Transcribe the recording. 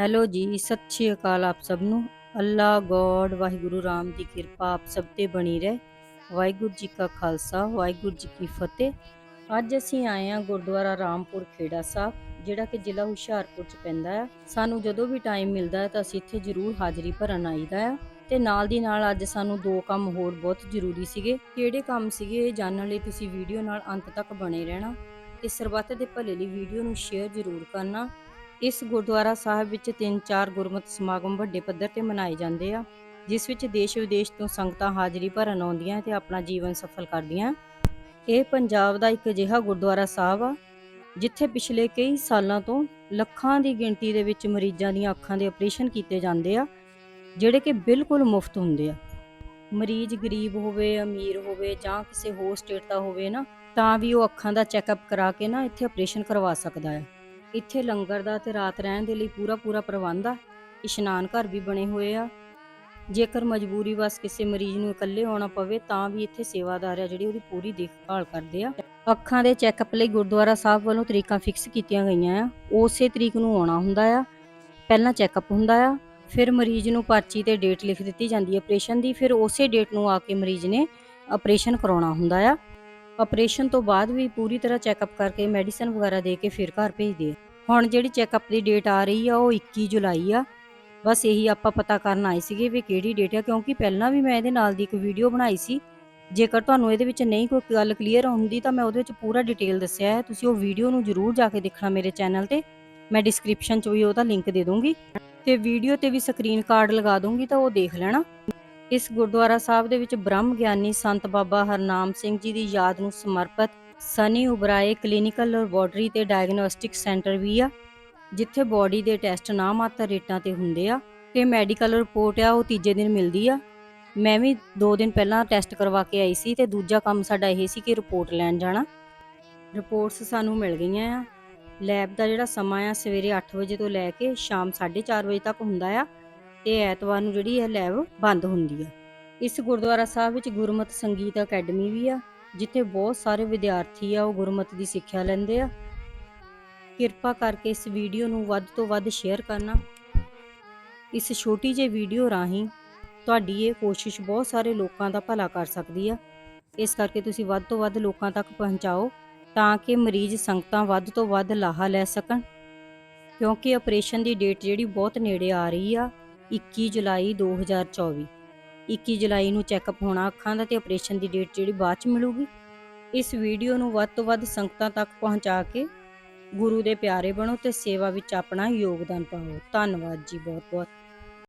Hello ਜੀ, ਸਤਿ ਸ਼੍ਰੀ ਅਕਾਲ ਆਪ ਸਭ ਨੂੰ। ਅੱਲਾ ਗੋਡ, ਵਾਹਿਗੁਰੂ ਰਾਮ ਦੀ ਕਿਰਪਾ ਆਪ ਸਭ ਤੇ ਬਣੀ ਰਹੇ। ਵਾਹਿਗੁਰੂ ਜੀ ਕਾ ਖਾਲਸਾ, ਵਾਹਿਗੁਰੂ ਜੀ ਕੀ ਫਤਿਹ। ਅੱਜ ਅਸੀਂ ਆਏ ਹਾਂ ਗੁਰਦੁਆਰਾ ਰਾਮਪੁਰ ਖੇੜਾ ਸਾਹਿਬ, ਜਿਹੜਾ ਕਿ ਜ਼ਿਲ੍ਹਾ ਹੁਸ਼ਿਆਰਪੁਰ ਚ ਪੈਂਦਾ ਹੈ। ਸਾਨੂੰ ਜਦੋਂ ਵੀ ਟਾਈਮ ਮਿਲਦਾ ਹੈ ਤਾਂ ਅਸੀਂ ਇੱਥੇ ਜ਼ਰੂਰ ਹਾਜ਼ਰੀ ਭਰਨ ਆਈਦਾ ਹੈ। ਤੇ ਨਾਲ ਦੀ ਨਾਲ ਅੱਜ ਸਾਨੂੰ ਦੋ ਕੰਮ ਹੋਰ ਬਹੁਤ ਜ਼ਰੂਰੀ ਸੀਗੇ। ਕਿਹੜੇ ਕੰਮ ਸੀਗੇ ਇਹ ਜਾਣਨ ਲਈ ਤੁਸੀਂ ਵੀਡੀਓ ਨਾਲ ਅੰਤ ਤੱਕ ਬਣੇ ਰਹਿਣਾ। ਤੇ ਸਰਬੱਤ ਦੇ ਭਲੇ ਲਈ ਵੀਡੀਓ ਨੂੰ ਸ਼ੇਅਰ ਜ਼ਰੂਰ ਕਰਨਾ। ਇਸ ਗੁਰਦੁਆਰਾ ਸਾਹਿਬ ਵਿੱਚ ਤਿੰਨ ਚਾਰ ਗੁਰਮਤਿ ਸਮਾਗਮ ਵੱਡੇ ਪੱਧਰ ਤੇ ਮਨਾਏ ਜਾਂਦੇ ਆ, ਜਿਸ ਵਿੱਚ ਦੇਸ਼ ਵਿਦੇਸ਼ ਤੋਂ ਸੰਗਤਾਂ ਹਾਜ਼ਰੀ ਭਰਨ ਆਉਂਦੀਆਂ ਤੇ ਆਪਣਾ ਜੀਵਨ ਸਫਲ ਕਰਦੀਆਂ। ਇਹ ਪੰਜਾਬ ਦਾ ਇੱਕ ਅਜਿਹਾ ਗੁਰਦੁਆਰਾ ਸਾਹਿਬ ਆ, ਜਿੱਥੇ ਪਿਛਲੇ ਕਈ ਸਾਲਾਂ ਤੋਂ ਲੱਖਾਂ ਦੀ ਗਿਣਤੀ ਦੇ ਵਿੱਚ ਮਰੀਜ਼ਾਂ ਦੀਆਂ ਅੱਖਾਂ ਦੇ ਆਪਰੇਸ਼ਨ ਕੀਤੇ ਜਾਂਦੇ ਆ, ਜਿਹੜੇ ਕਿ ਬਿਲਕੁਲ ਮੁਫਤ ਹੁੰਦੇ ਆ। ਮਰੀਜ਼ ਗਰੀਬ ਹੋਵੇ, ਅਮੀਰ ਹੋਵੇ ਜਾਂ ਕਿਸੇ ਹੋਰ ਸਟੇਟ ਦਾ ਹੋਵੇ ਨਾ, ਤਾਂ ਵੀ ਉਹ ਅੱਖਾਂ ਦਾ ਚੈੱਕਅਪ ਕਰਾ ਕੇ ਨਾ ਇੱਥੇ ਆਪਰੇਸ਼ਨ ਕਰਵਾ ਸਕਦਾ ਹੈ ਇੱਥੇ ਲੰਗਰ ਦਾ ਤੇ ਰਾਤ ਰਹਿਣ ਦੇ ਲਈ ਪੂਰਾ ਪੂਰਾ ਪ੍ਰਬੰਧ ਆ, ਇਸ਼ਨਾਨ ਘਰ ਵੀ ਬਣੇ ਹੋਏ ਆ। ਜੇਕਰ ਮਜਬੂਰੀ ਵਸ ਕਿਸੇ ਮਰੀਜ਼ ਨੂੰ ਇਕੱਲੇ ਆਉਣਾ ਪਵੇ, ਤਾਂ ਵੀ ਇੱਥੇ ਸੇਵਾਦਾਰ ਆ ਜਿਹੜੀ ਉਹਦੀ ਪੂਰੀ ਦੇਖਭਾਲ ਕਰਦੇ ਆ। ਅੱਖਾਂ ਦੇ ਚੈੱਕਅਪ ਲਈ ਗੁਰਦੁਆਰਾ ਸਾਹਿਬ ਵੱਲੋਂ ਤਰੀਕਾਂ ਫਿਕਸ ਕੀਤੀਆਂ ਗਈਆਂ ਆ। ਉਸੇ ਤਰੀਕ ਨੂੰ ਆਉਣਾ ਹੁੰਦਾ ਆ, ਪਹਿਲਾਂ ਚੈੱਕਅਪ ਹੁੰਦਾ ਆ, ਫਿਰ ਮਰੀਜ਼ ਨੂੰ ਪਰਚੀ ਤੇ ਡੇਟ ਲਿਖ ਦਿੱਤੀ ਜਾਂਦੀ ਹੈ ਆਪਰੇਸ਼ਨ ਦੀ, ਫਿਰ ਉਸੇ ਡੇਟ ਨੂੰ ਆ ਕੇ ਮਰੀਜ਼ ਨੇ ਆਪਰੇਸ਼ਨ ਕਰਾਉਣਾ ਹੁੰਦਾ ਆ। ਆਪਰੇਸ਼ਨ ਤੋਂ ਬਾਅਦ ਵੀ ਪੂਰੀ ਤਰ੍ਹਾਂ ਚੈੱਕਅਪ ਕਰਕੇ ਮੈਡੀਸਨ ਵਗੈਰਾ ਦੇ ਕੇ ਫਿਰ ਘਰ ਭੇਜਦੇ ਆ। ਹੁਣ ਜਿਹੜੀ ਚੈੱਕਅਪ ਦੀ ਡੇਟ ਆ ਰਹੀ ਆ, ਉਹ 21 ਜੁਲਾਈ ਆ। ਬਸ ਇਹੀ ਆਪਾਂ ਪਤਾ ਕਰਨ ਆਏ ਸੀਗੇ ਵੀ ਕਿਹੜੀ ਡੇਟ ਆ, ਕਿਉਂਕਿ ਪਹਿਲਾਂ ਵੀ ਮੈਂ ਇਹਦੇ ਨਾਲ ਦੀ ਇੱਕ ਵੀਡੀਓ ਬਣਾਈ ਸੀ। ਜੇਕਰ ਤੁਹਾਨੂੰ ਇਹਦੇ ਵਿੱਚ ਨਹੀਂ ਕੋਈ ਗੱਲ ਕਲੀਅਰ ਹੁੰਦੀ ਤਾਂ ਮੈਂ ਉਹਦੇ ਵਿੱਚ ਪੂਰਾ ਡਿਟੇਲ ਦੱਸਿਆ ਹੈ। ਤੁਸੀਂ ਉਹ ਵੀਡੀਓ ਨੂੰ ਜ਼ਰੂਰ ਜਾ ਕੇ ਦੇਖਣਾ ਮੇਰੇ ਚੈਨਲ ਤੇ। ਮੈਂ ਡਿਸਕ੍ਰਿਪਸ਼ਨ 'ਚ ਵੀ ਉਹਦਾ ਲਿੰਕ ਦੇ ਦੂੰਗੀ। ਤੇ ਵੀਡੀਓ ਤੇ ਵੀ ਸਕਰੀਨ ਕਾਰਡ ਲਗਾ ਦੂੰਗੀ ਤਾਂ ਉਹ ਦੇਖ ਲੈਣਾ। ਇਸ ਗੁਰਦੁਆਰਾ ਸਾਹਿਬ ਦੇ ਵਿੱਚ ਬ੍ਰਹਮ ਗਿਆਨੀ ਸੰਤ ਬਾਬਾ ਹਰਨਾਮ ਸਿੰਘ ਜੀ ਦੀ ਯਾਦ ਨੂੰ ਸਮਰਪਿਤ ਸਨੀ ਉਬਰਾਏ ਕਲੀਨਿਕਲ ਲੈਬੋਰਟਰੀ ਤੇ ਡਾਇਗਨੋਸਟਿਕ ਸੈਂਟਰ ਵੀ ਆ, ਜਿੱਥੇ ਬਾਡੀ ਦੇ ਟੈਸਟ ਨਾ ਮਾਤਰ ਰੇਟਾਂ ਤੇ ਹੁੰਦੇ ਆ ਤੇ ਮੈਡੀਕਲ ਰਿਪੋਰਟ ਆ, ਉਹ ਤੀਜੇ ਦਿਨ ਮਿਲਦੀ ਆ। ਮੈਂ ਵੀ 2 ਦਿਨ ਪਹਿਲਾਂ ਟੈਸਟ ਕਰਵਾ ਕੇ ਆਈ ਸੀ ਤੇ ਦੂਜਾ ਕੰਮ ਸਾਡਾ ਇਹ ਸੀ ਕਿ ਰਿਪੋਰਟ ਲੈਣ ਜਾਣਾ। ਰਿਪੋਰਟਸ ਸਾਨੂੰ ਮਿਲ ਗਈਆਂ ਆ। ਲੈਬ ਦਾ ਜਿਹੜਾ ਸਮਾਂ ਆ, ਸਵੇਰੇ 8 ਵਜੇ ਤੋਂ ਲੈ ਕੇ ਸ਼ਾਮ 4:30 ਵਜੇ ਤੱਕ ਹੁੰਦਾ ਆ। ਤੇ ਐਤਵਾਰ ਨੂੰ ਜਿਹੜੀ ਇਹ ਲੈਬ ਬੰਦ ਹੁੰਦੀ ਆ। ਇਸ ਗੁਰਦੁਆਰਾ ਸਾਹਿਬ ਵਿੱਚ ਗੁਰਮਤਿ ਸੰਗੀਤ ਅਕੈਡਮੀ ਵੀ ਆ, ਜਿੱਥੇ ਬਹੁਤ ਸਾਰੇ ਵਿਦਿਆਰਥੀ ਆ, ਉਹ ਗੁਰਮਤ ਦੀ ਸਿੱਖਿਆ ਲੈਂਦੇ ਆ। ਕਿਰਪਾ ਕਰਕੇ ਇਸ ਵੀਡੀਓ ਨੂੰ ਵੱਧ ਤੋਂ ਵੱਧ ਸ਼ੇਅਰ ਕਰਨਾ। ਇਸ ਛੋਟੀ ਜਿਹੀ ਵੀਡੀਓ ਰਾਹੀਂ ਤੁਹਾਡੀ ਇਹ ਕੋਸ਼ਿਸ਼ ਬਹੁਤ ਸਾਰੇ ਲੋਕਾਂ ਦਾ ਭਲਾ ਕਰ ਸਕਦੀ ਆ। ਇਸ ਕਰਕੇ ਤੁਸੀਂ ਵੱਧ ਤੋਂ ਵੱਧ ਲੋਕਾਂ ਤੱਕ ਪਹੁੰਚਾਓ, ਤਾਂ ਕਿ ਮਰੀਜ਼ ਸੰਗਤਾਂ ਵੱਧ ਤੋਂ ਵੱਧ ਲਾਹਾ ਲੈ ਸਕਣ। ਕਿਉਂਕਿ ਆਪਰੇਸ਼ਨ ਦੀ ਡੇਟ ਜਿਹੜੀ ਬਹੁਤ ਨੇੜੇ ਆ ਰਹੀ ਆ 21 ਜੁਲਾਈ 2024 21 ਜੁਲਾਈ ਨੂੰ ਚੈੱਕਅਪ ਹੋਣਾ ਅੱਖਾਂ ਦਾ ਤੇ ਆਪਰੇਸ਼ਨ ਦੀ ਡੇਟ ਜਿਹੜੀ ਬਾਅਦ ਚ ਮਿਲੂਗੀ। ਇਸ ਵੀਡੀਓ ਨੂੰ ਵੱਧ ਤੋਂ ਵੱਧ ਸੰਗਤਾਂ ਤੱਕ ਪਹੁੰਚਾ ਕੇ ਗੁਰੂ ਦੇ ਪਿਆਰੇ ਬਣੋ ਤੇ ਸੇਵਾ ਵਿੱਚ ਆਪਣਾ ਯੋਗਦਾਨ ਪਾਓ। ਧੰਨਵਾਦ ਜੀ ਬਹੁਤ ਬਹੁਤ